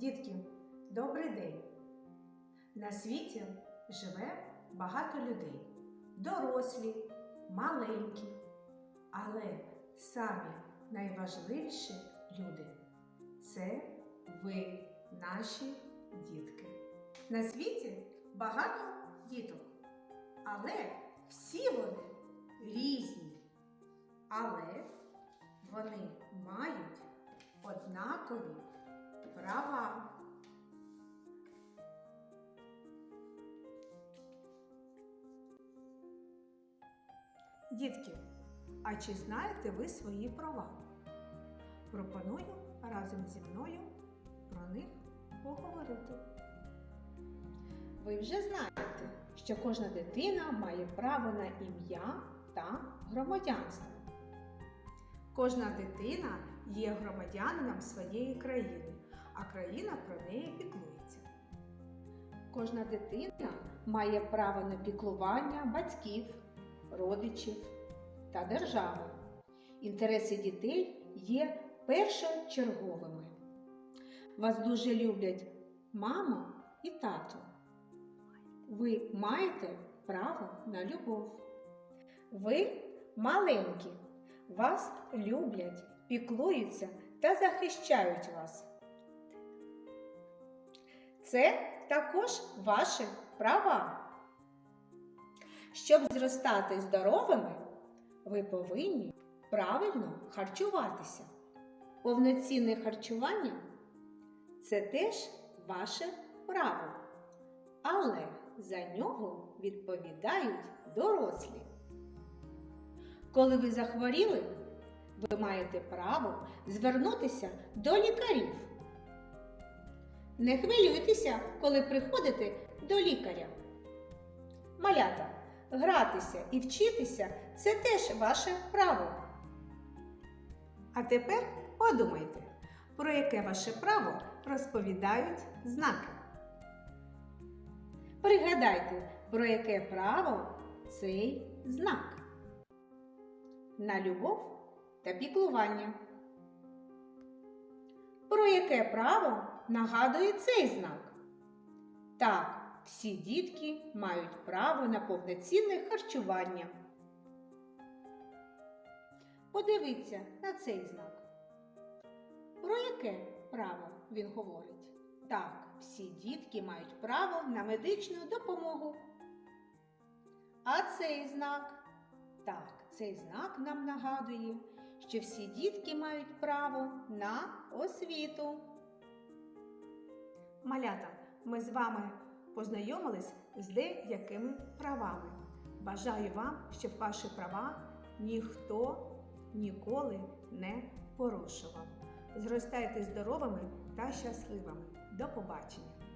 Дітки, добрий день! На світі живе багато людей, дорослі, маленькі, але самі найважливіші люди це ви, наші дітки. На світі багато діток, але всі вони різні. Але вони мають однакові права. Дітки, а чи знаєте ви свої права? Пропоную разом зі мною про них поговорити. Ви вже знаєте, що кожна дитина має право на ім'я та громадянство. Кожна дитина є громадянином своєї країни, а країна про неї піклується. Кожна дитина має право на піклування батьків, родичів та держави. Інтереси дітей є першочерговими. Вас дуже люблять мама і тато. Ви маєте право на любов. Ви маленькі, вас люблять, піклуються та захищають вас. Це також ваші права. Щоб зростати здоровими, ви повинні правильно харчуватися. Повноцінне харчування це теж ваше право, але за нього відповідають дорослі. Коли ви захворіли, ви маєте право звернутися до лікарів. Не хвилюйтеся, коли приходите до лікаря. Малята, гратися і вчитися це теж ваше право. А тепер подумайте, про яке ваше право розповідають знаки. Пригадайте, про яке право цей знак. На любов та піклування. Про яке право нагадує цей знак? Так, всі дітки мають право на повноцінне харчування. Подивіться на цей знак. Про яке право він говорить? Так, всі дітки мають право на медичну допомогу. А цей знак? Так, цей знак нам нагадує, що всі дітки мають право на освіту. Малята, ми з вами познайомились з деякими правами. Бажаю вам, щоб ваші права ніхто ніколи не порушував. Зростайте здоровими та щасливими. До побачення!